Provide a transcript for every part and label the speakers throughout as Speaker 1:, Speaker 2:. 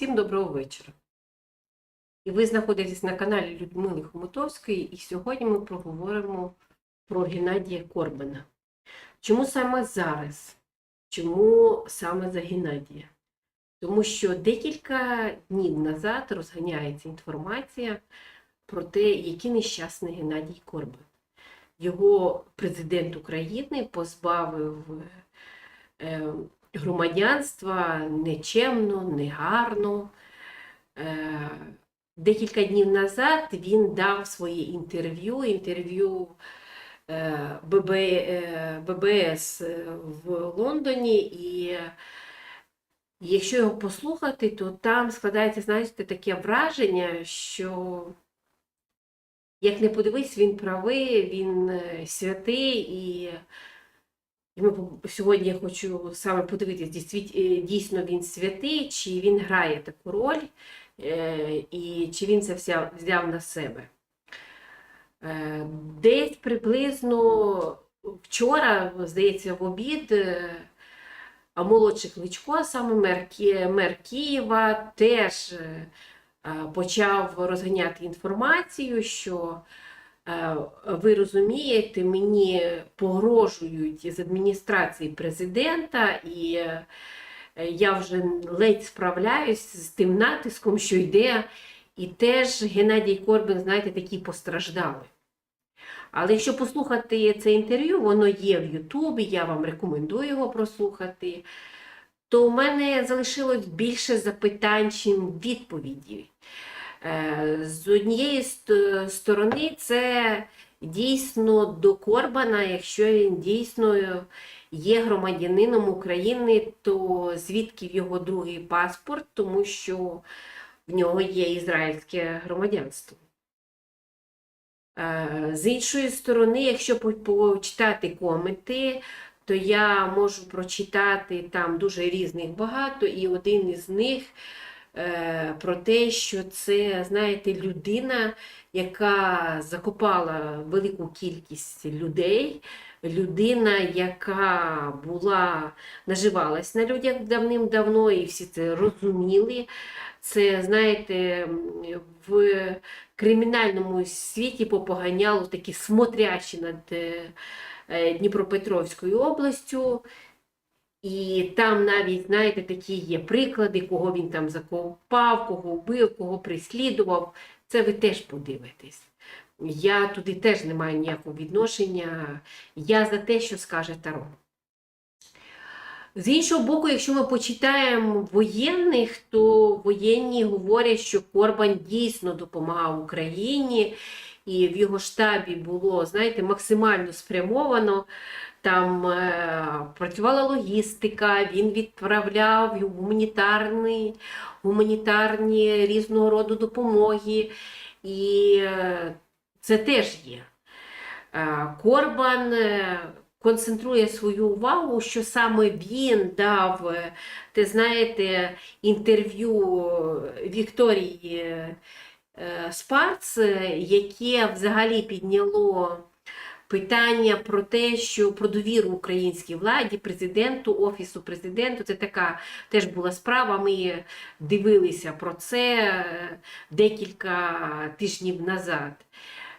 Speaker 1: Всім доброго вечора. І ви знаходитесь на каналі Людмили Хомутовської, і сьогодні ми поговоримо про Геннадія Корбана. Чому саме зараз? Чому саме за Геннадія? Тому що декілька днів назад розганяється інформація про те, який нещасний Геннадій Корбан. Його президент України позбавив е, громадянства нечемно, негарно. Е, Декілька днів назад він дав своє інтерв'ю, інтерв'ю е, е, ББС в Лондоні, і якщо його послухати, то там складається, знаєте, таке враження, що як не подивись, він правий, він святий і. Сьогодні я хочу саме подивитися, е, дійсно він святий, чи він грає таку роль, е, і чи він це взяв, на себе. Е, Десь приблизно вчора, здається, в обід, молодший Кличко, саме мер, мер Києва, теж почав розганяти інформацію, що Ви розумієте, мені погрожують з адміністрації президента, і е, я вже ледь справляюсь з тим натиском, що йде. І теж Геннадій Корбин, знаєте, такий постраждалий. Але якщо послухати це інтерв'ю, воно є в Ютубі, я вам рекомендую його прослухати, то у мене залишилось більше запитань, чим відповідей. Е, З однієї сторони, це дійсно до Корбана, якщо він дійсно є громадянином України, то звідки його другий паспорт, тому що в нього є ізраїльське громадянство. Е, З іншої сторони, якщо почитати коменти, то я можу прочитати там дуже різних багато, і один із них про те, що це, знаєте, людина, яка закопала велику кількість людей, людина, яка була, наживалась на людях давним-давно, і всі це розуміли. Це, знаєте, в кримінальному світі попоганяло такі смотрящі над е, е, Дніпропетровською областю. І там навіть, знаєте, такі є приклади, кого він там закопав, кого вбив, кого прислідував. Це ви теж подивитесь. Я туди теж не маю ніякого відношення. Я за те, що скаже Таро. З іншого боку, якщо ми почитаємо воєнних, то воєнні говорять, що Корбан дійсно допомагав Україні, і в його штабі було, знаєте, максимально спрямовано. Там е, працювала логістика, він відправляв гуманітарні, гуманітарні різного роду допомоги. І е, це теж є. Е, Корбан концентрує свою увагу, що саме він дав, те знаєте, інтерв'ю Вікторії Спарц, яке взагалі підняло питання про те, що про довіру українській владі, президенту, офісу президенту. Це така теж була справа. Ми дивилися про це е, декілька тижнів назад.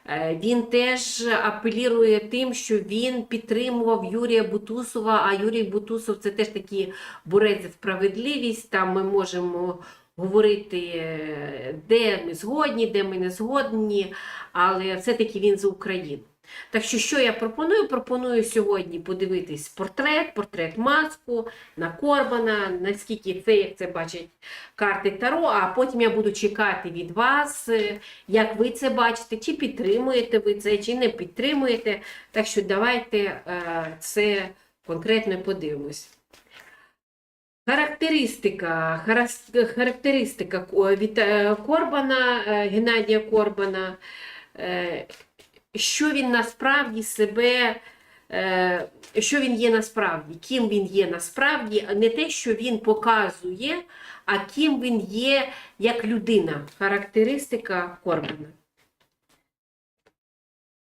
Speaker 1: Е, Він теж апелює тим, що він підтримував Юрія Бутусова, а Юрій Бутусов це теж такий борець за справедливість. Там ми можемо говорити, е, де ми згодні, де ми не згодні, але все-таки він за Україну. Так що, що я пропоную? Пропоную сьогодні подивитись портрет, портрет маску на Корбана, наскільки це, як це бачать карти Таро, а потім я буду чекати від вас, е, як ви це бачите, чи підтримуєте ви це, чи не підтримуєте. Так що давайте е, це конкретно подивимось. Характеристика, характеристика від е, Корбана, е, Геннадія Корбана. Що він насправді себе, е, що він є насправді, ким він є насправді, не те, що він показує, а ким він є як людина. Характеристика Корбана.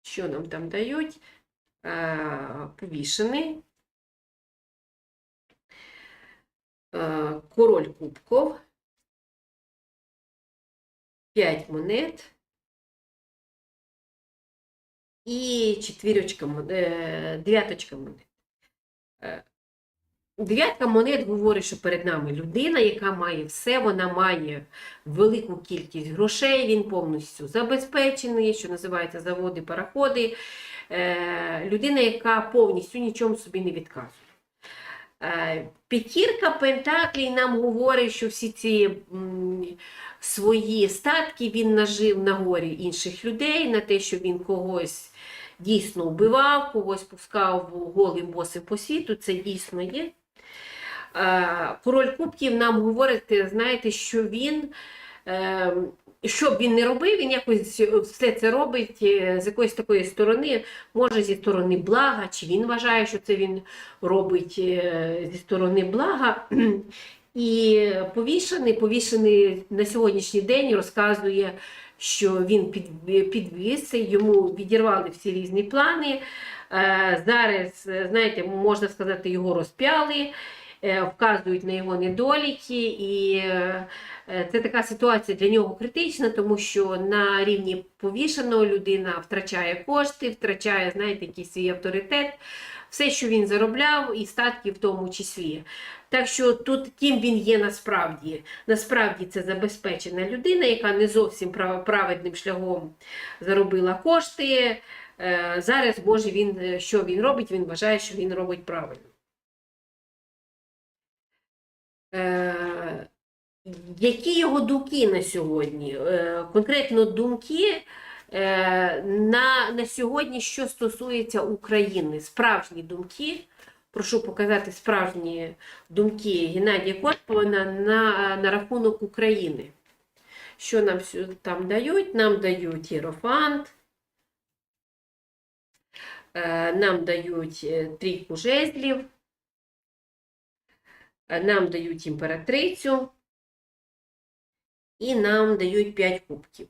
Speaker 1: Що нам там дають? Е, Повішений. Е, Король кубков. 5 монет. І четвірочка монет, дев'яточка монет. Е, Дев'ятка монет говорить, що перед нами людина, яка має все, вона має велику кількість грошей, він повністю забезпечений, що називається заводи, пароходи. Е, Людина, яка повністю нічому собі не відказує. Е, П'ятірка Пентаклей нам говорить, що всі ці свої статки він нажив на горі інших людей, на те, що він когось дійсно вбивав, когось пускав голим босим по світу, це дійсно є. Е, Король Кубків нам говорить, знаєте, що він, е, що б він не робив, він якось все це робить е, з якоїсь такої сторони, може зі сторони блага, чи він вважає, що це він робить е, зі сторони блага. І повішений, повішений на сьогоднішній день розказує, що він під, підвівся, йому відірвали всі різні плани. Е, Зараз, е, знаєте, можна сказати, його розп'яли, е, вказують на його недоліки, і е, е, це така ситуація для нього критична, тому що на рівні повішеного людина втрачає кошти, втрачає, знаєте, якийсь свій авторитет, все, що він заробляв, і статки в тому числі. Так що тут ким він є насправді? Насправді це забезпечена людина, яка не зовсім прав- праведним шляхом заробила кошти. Е, Зараз може він е, що він робить? Він вважає, що він робить правильно. Е, Які його думки на сьогодні? Е, Конкретно думки е, на, на сьогодні, що стосується України, справжні думки. Прошу показати справжні думки Геннадія Корпова на, на, рахунок України. Що нам там дають? Нам дають Єрофант, нам дають трійку жезлів, нам дають імператрицю і нам дають 5 кубків.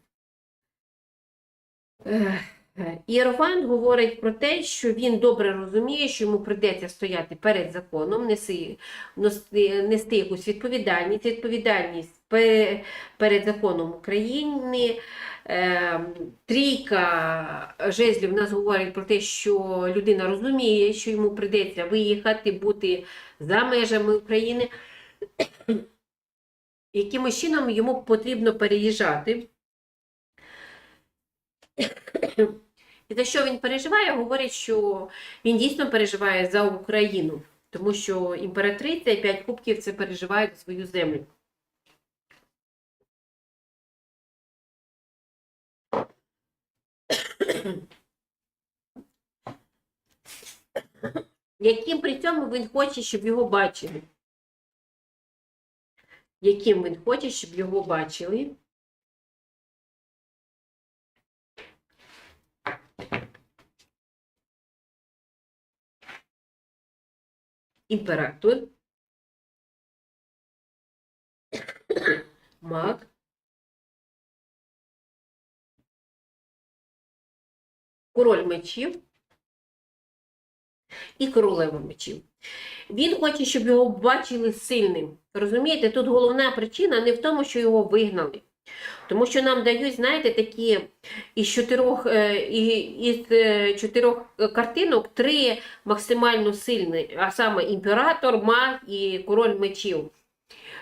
Speaker 1: Е, е, говорить про те, що він добре розуміє, що йому прийдеться стояти перед законом, нести, нести якусь відповідальність, відповідальність перед законом України. Е, Трійка жезлів нас говорить про те, що людина розуміє, що йому прийдеться виїхати, бути за межами України. Якимось чином йому потрібно переїжджати. І за що він переживає, говорить, що він дійсно переживає за Україну, тому що імператриця і п'ять кубків це переживають свою землю. Яким при цьому він хоче, щоб його бачили? Яким він хоче, щоб його бачили? Імператор. Маг. Король мечів і королева мечів. Він хоче, щоб його бачили сильним. Розумієте, тут головна причина не в тому, що його вигнали. Тому що нам дають, знаєте, такі із чотирьох, е, із е, чотирьох картинок три максимально сильні, а саме імператор, маг і король мечів.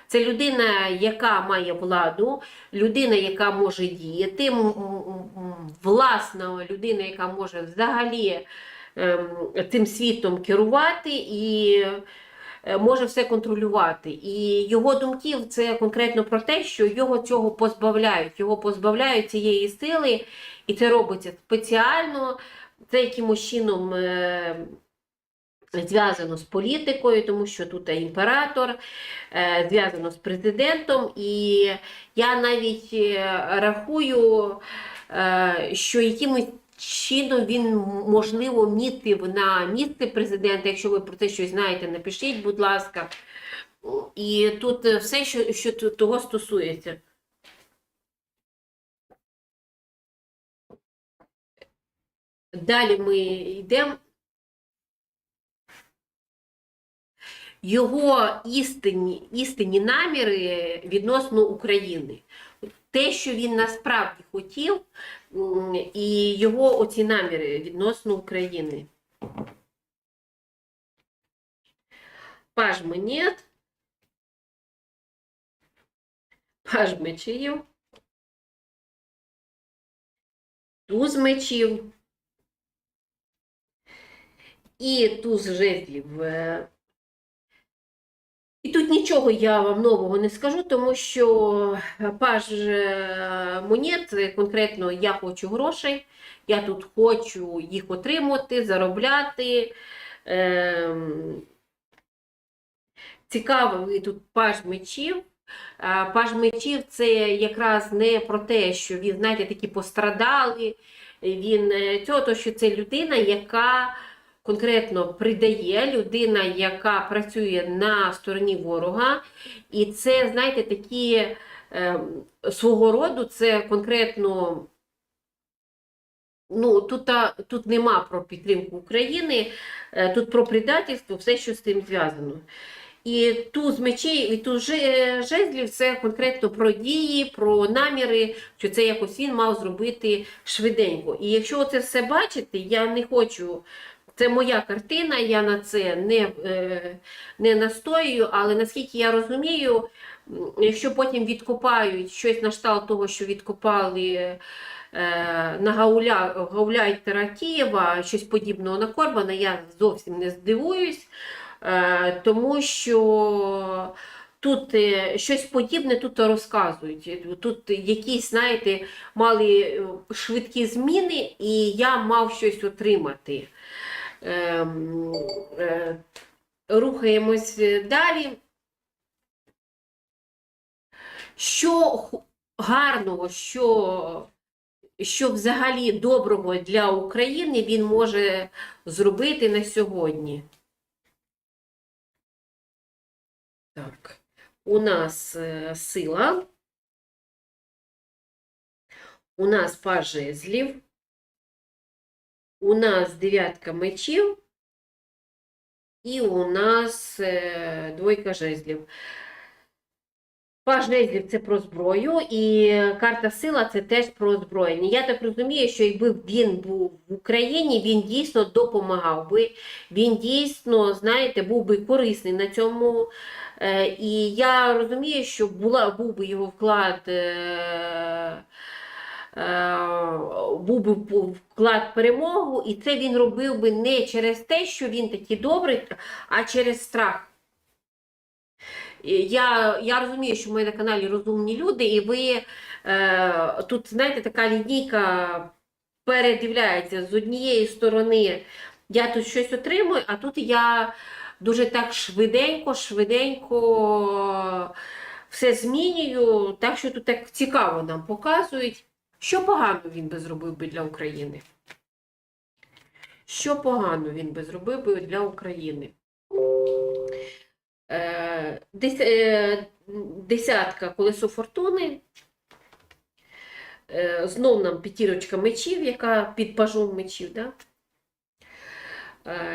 Speaker 1: Це людина, яка має владу, людина, яка може діяти, власна людина, яка може взагалі ем, цим світом керувати і е, може все контролювати. І його думки це конкретно про те, що його цього позбавляють, його позбавляють цієї сили, і це робиться спеціально. Це якимось чином. Зв'язано з політикою, тому що тут імператор, е, зв'язано з президентом, і я навіть е, рахую, е, що якимось чином він можливо мітив на місце президента. Якщо ви про це щось знаєте, напишіть, будь ласка. І тут все, що, що того стосується. Далі ми йдемо. Його істинні, істинні наміри відносно України. Те, що він насправді хотів, і його оці наміри відносно України. Паж монет, паж мечів, туз мечів і туз жезлів. І тут нічого я вам нового не скажу, тому що паж е, монет, конкретно я хочу грошей, я тут хочу їх отримати, заробляти. Ем, Цікавий тут паж мечів. Паж мечів це якраз не про те, що він, знаєте, такі пострадали. Він е, цього, то що це людина, яка конкретно придає, людина, яка працює на стороні ворога. І це, знаєте, такі е, свого роду, це конкретно. Ну, тут, тут нема про підтримку України, е, тут про предательство, все, що з тим зв'язано. І туз мечей, і туз же- жезлів це конкретно про дії, про наміри, що це якось він мав зробити швиденько. І якщо це все бачите, я не хочу. Це моя картина, я на це не, е, не настоюю, але наскільки я розумію, якщо потім відкопають щось на кшталт того, що відкопали е, на Гауля, Гауляйтера Києва, щось подібного на Корбана, я зовсім не здивуюсь. Е, тому що тут щось подібне тут розказують. Тут якісь, знаєте, мали швидкі зміни, і я мав щось отримати. Ем, е, Рухаємось далі. Що гарного, що, що взагалі доброго для України він може зробити на сьогодні? Так, у нас е, сила, у нас паж жезлів, у нас дев'ятка мечів і у нас е, двойка жезлів. Паж жезлів це про зброю, і карта сила це теж про озброєння. Я так розумію, що якби він був в Україні, він дійсно допомагав би, він дійсно, знаєте, був би корисний на цьому. Е, І я розумію, що була, був би його вклад, е, був би вклад перемогу, і це він робив би не через те, що він такий добрий, а через страх. Я, я розумію, що ми на каналі розумні люди, і ви е, тут, знаєте, така лінійка передивляється з однієї сторони, я тут щось отримую, а тут я дуже так швиденько, швиденько все змінюю, так що тут так цікаво нам показують, що погано він би зробив би для України. Що погано він би зробив би для України? Е, е, Десятка колесо фортуни. Е, Знов нам п'ятірочка мечів, яка під пажом мечів. Да?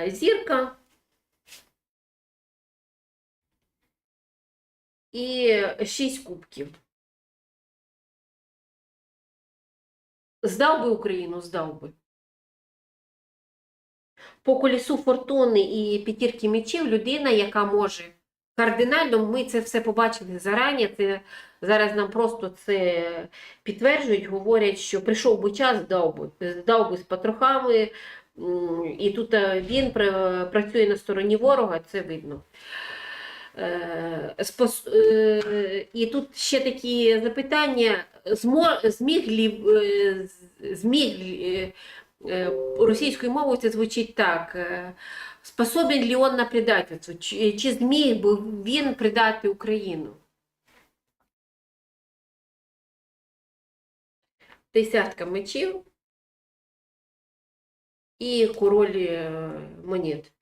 Speaker 1: Зірка. І шість кубків. Здав би Україну, здав би. По колісу фортуни і п'ятірки мечів людина, яка може кардинально, ми це все побачили зарані. Це зараз нам просто це підтверджують, говорять, що прийшов би час, здав би, здав би з потрохами. м, І тут е, він працює на стороні ворога, це видно. Е, е, І тут ще такі запитання: Змо- зміг лі, е, лі- е, російською мовою це звучить так. е, Способен ли он на предательство? Чи, чи зміг би він предати Україну? Десятка мечів і король е, монет.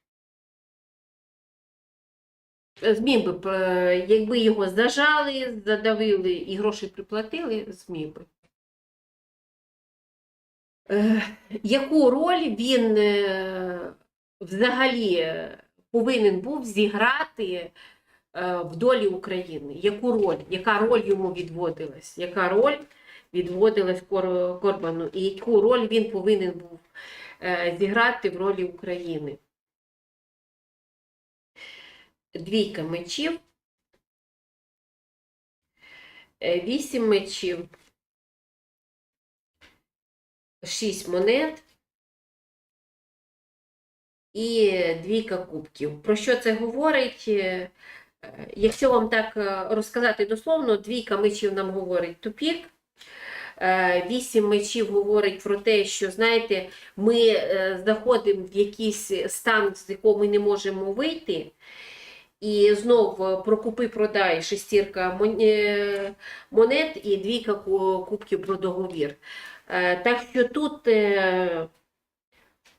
Speaker 1: Зміг би, е, якби його зажали, задавили і гроші приплатили, зміг би. Е, Яку роль він е, взагалі е, повинен був зіграти е, в долі України? Яку роль? Яка роль йому відводилась? Яка роль відводилась Кор- Корбану? І яку роль він повинен був е, зіграти в ролі України? Двійка мечів. Е, Вісім мечів. Шість монет і двійка кубків. Про що це говорить? Е, Якщо вам так е, розказати дословно, двійка мечів нам говорить тупік. Вісім мечів говорить про те, що знаєте, ми заходимо в якийсь стан, з якого ми не можемо вийти. І знов е, про купи-продай шестірка е, монет і двійка кубків про договір. Е, Так що тут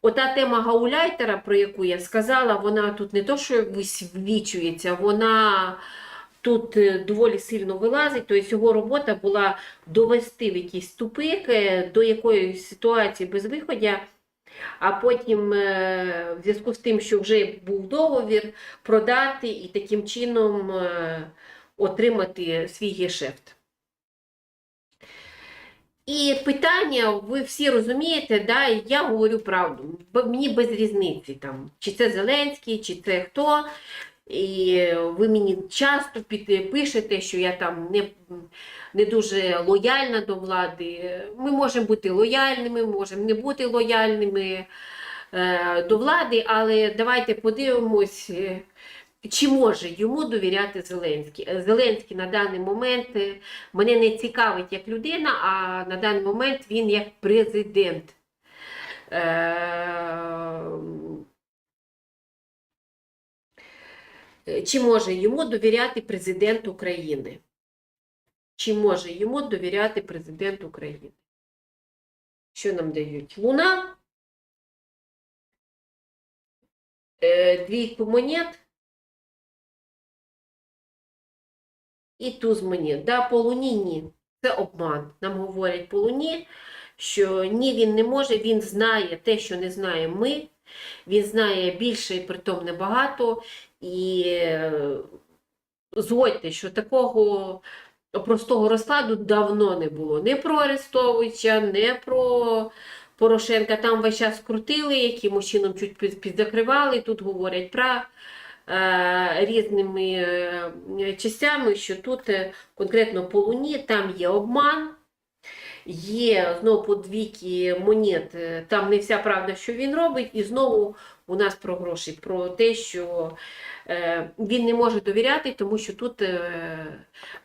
Speaker 1: ота тема гауляйтера, про яку я сказала, вона тут не то, що висвічується, вона тут доволі сильно вилазить. Тобто його робота була довести в якийсь тупик е, до якоїсь ситуації безвиходя. А потім, е, в зв'язку з тим, що вже був договір, продати і таким чином е, отримати свій гешефт. І питання, ви всі розумієте, да, я говорю правду. Мені без різниці, там, чи це Зеленський, чи це хто. І ви мені часто пишете, що я там не, не дуже лояльна до влади. Ми можемо бути лояльними, можемо не бути лояльними е, до влади, але давайте подивимось, е, чи може йому довіряти Зеленський. Е, Зеленський на даний момент мене не цікавить як людина, а на даний момент він як президент. Чи може йому довіряти президент України? Чи може йому довіряти президент України? Що нам дають? Луна, е, двійку монет і туз монет. Да, по луні ні. Це обман. Нам говорять по луні, що ні, він не може, він знає те, що не знаємо ми. Він знає більше і притом небагато. І е, згодьте, що такого простого розкладу давно не було. Не про Арестовича, не про Порошенка. Там весь час крутили, якимось чином чуть під- підзакривали. Тут говорять про е, різними е, частями, що тут е, конкретно по Луні там є обман. Є знову по двійки монет, е, там не вся правда, що він робить, і знову у нас про гроші, про те, що е, він не може довіряти, тому що тут е,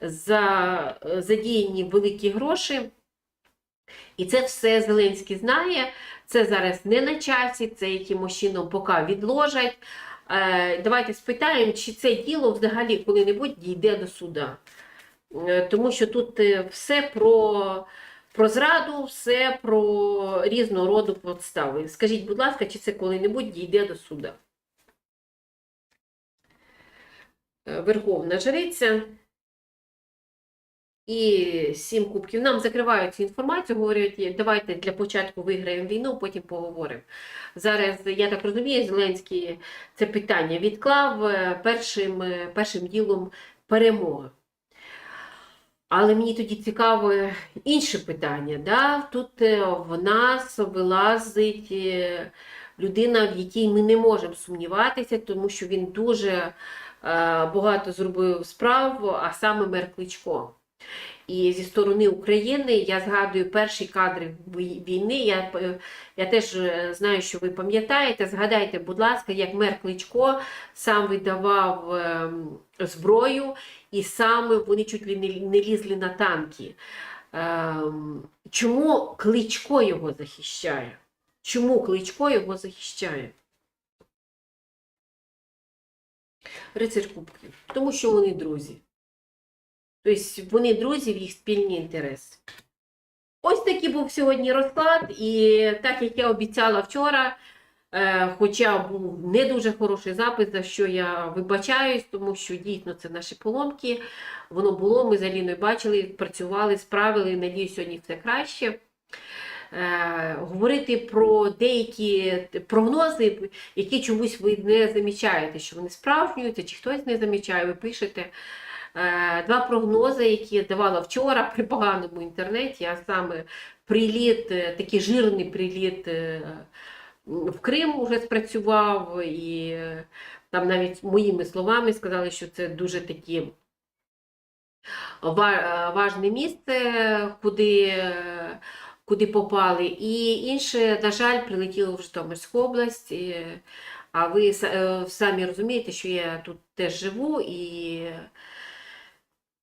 Speaker 1: за, задіяні великі гроші. І це все Зеленський знає. Це зараз не на часі, це якимось чином поки відложать. Давайте спитаємо, чи це діло взагалі коли-небудь дійде до суда. Тому що тут все про, про зраду, все про різного роду подстави. Скажіть, будь ласка, чи це коли-небудь дійде до суда? Е, Верховна жриця і сім кубків. Нам закривають цю інформацію, говорять, давайте для початку виграємо війну, потім поговоримо. Зараз, я так розумію, Зеленський це питання відклав е, першим, е, першим ділом перемога. Але мені тоді цікаво інше питання. Да? Тут е, в нас вилазить е, людина, в якій ми не можемо сумніватися, тому що він дуже е, багато зробив справ, а саме мер Кличко. І зі сторони України я згадую перші кадри війни. Я, я теж е, знаю, що ви пам'ятаєте. Згадайте, будь ласка, як мер Кличко сам видавав ем, зброю, і саме вони чуть ли не, не лізли на танки. Ем, чому Кличко його захищає? Чому Кличко його захищає? Рицар Кубків. Тому що вони друзі. Тобто вони друзі в їх спільні інтереси. Ось такий був сьогодні розклад, і так як я обіцяла вчора, е, хоча був не дуже хороший запис, за що я вибачаюсь, тому що дійсно це наші поломки. Воно було, ми з Аліною бачили, працювали, справили. Надіюсь, сьогодні все краще. е, говорити про деякі прогнози, які чомусь ви не замічаєте, що вони справжнюються, чи хтось не замічає, ви пишете. Е, Два прогнози, які я давала вчора при поганому інтернеті, а саме приліт, е, такий жирний приліт е, в Крим вже спрацював, і там навіть моїми словами сказали, що це дуже такі важне місце, куди, куди попали. І інше, на жаль, прилетіло в Житомирську область. А ви самі розумієте, що я тут теж живу і.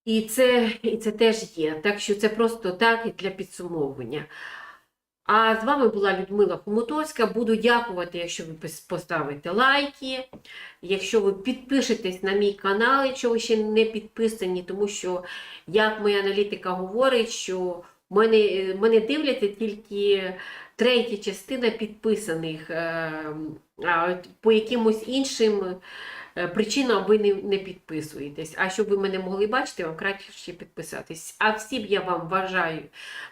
Speaker 1: І це, і це теж є. Так що це просто так і для підсумовування. А з вами була Людмила Хомутовська. Буду дякувати, якщо ви поставите лайки, якщо ви підпишетесь на мій канал, якщо ви ще не підписані, тому що, як моя аналітика говорить, що мене, мене дивляться тільки третя частина підписаних, е, а по якимось іншим причинам ви не, не підписуєтесь. А щоб ви мене могли бачити, вам краще підписатись. А всім я вам бажаю,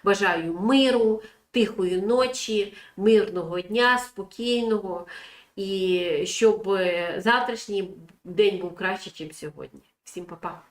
Speaker 1: бажаю миру, тихої ночі, мирного дня, спокійного, і щоб е, завтрашній день був краще, ніж сьогодні. Всім па-па!